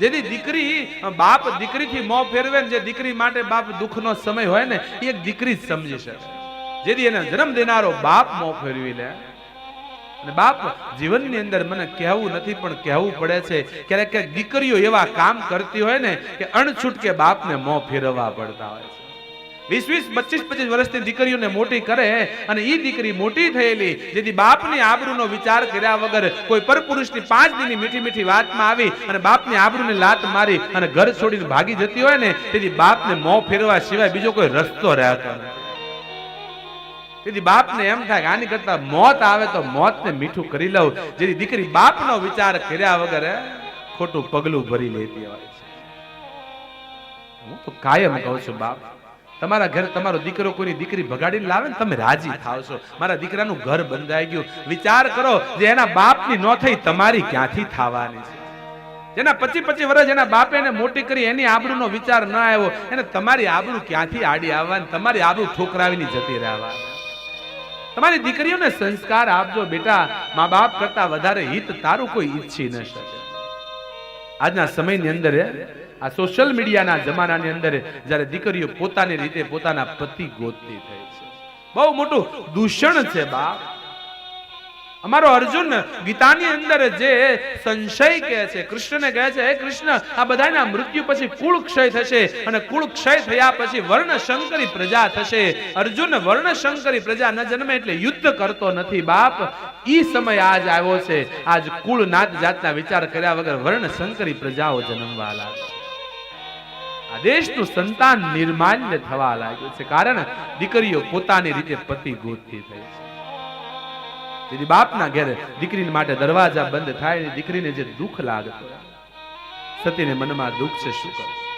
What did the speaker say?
જેથી દીકરી બાપ દીકરીથી મોં ફેરવે ને જે દીકરી માટે બાપ દુઃખનો સમય હોય ને, એ એક દીકરી જ સમજી શકે. જેથી એને જન્મ દેનારો બાપ મોં ફેરવી લે. અને બાપ જીવનની અંદર મને કહેવું નથી, પણ કહેવું પડે છે, ક્યારેક ક્યારેક દીકરીઓ એવા કામ કરતી હોય ને, કે અણછૂટકે બાપને મોં ફેરવવા પડતા હોય છે. વીસ વીસ, પચીસ પચીસ વર્ષની દીકરીઓને મોટી કરે અને એ દીકરી મોટી થયેલી, જેથી બાપની આબરૂનો વિચાર કર્યા વગર કોઈ પરપુરુષની પાંચ દિનની મીઠી મીઠી વાતમાં આવી અને બાપની આબરૂને લાત મારી અને ઘર છોડીને ભાગી જતી હોય ને, તેથી બાપને મોં ફેરવા સિવાય બીજો કોઈ રસ્તો રહેતો તેથી બાપને એમ થાય કે આની કરતા મોત આવે તો મોતને મીઠું કરી લઉં. જેથી દીકરી બાપનો વિચાર કર્યા વગર ખોટું પગલું ભરી લેતી હોય હું તો કાયમ કહું છું, બાપ તમારા ઘરે તમારો દીકરો કોઈની દીકરી ભગાડીને લાવે ને તમે રાજી થાવ છો. મારા દીકરાનું ઘર બંધાઈ ગયું. વિચાર કરો જે એના બાપની ન થઈ તમારી ક્યાંથી થવાની છે? જેના પચી પચી વર્ષ એના બાપે એને મોટી કરી, એની આબરૂનો વિચાર ન આવ્યો, એને તમારી આબરૂ ક્યાંથી આડી આવવાની? તમારી આબરૂ ઠોકરાવીની જતી રહેવાની. તમારી દીકરીઓને સંસ્કાર આપજો બેટા. મા બાપ કરતા વધારે હિત તારું કોઈ ઈચ્છી ન શકે. આજના સમયની અંદર, આ સોશિયલ મીડિયાના જમાનાની અંદર જ્યારે દીકરીઓ પોતાની રીતે પોતાના પતિ ગોતતી થઈ છે. બહુ મોટું દૂષણ છે બાપ. અમારો અર્જુન ગીતાની અંદર જે સંશય કહે છે, કૃષ્ણને કહે છે, હે કૃષ્ણ, આ બધાના મૃત્યુ પછી કુળ ક્ષય થશે અને કુળ ક્ષય થયા પછી વર્ણ શંકરી પ્રજા થશે. અર્જુન વર્ણ શંકરી પ્રજા ન જન્મે એટલે યુદ્ધ કરતો નથી બાપ. ઈ સમય આજ આવ્યો છે. આજ કુળ નાત જાતના વિચાર કર્યા વગર વર્ણ શંકરી પ્રજાઓ જન્મવા લાગે. આ દેશનું સંતાન નિર્માલ્ય થવા લાગ્યું છે. કારણ દીકરીઓ પોતાની રીતે પતિ ગોતતી થઈ છે. તેથી બાપના ઘેરે દીકરીને માટે દરવાજા બંધ થાય દીકરીને જે દુઃખ લાગતું સતીને મનમાં દુઃખ છે શું કરે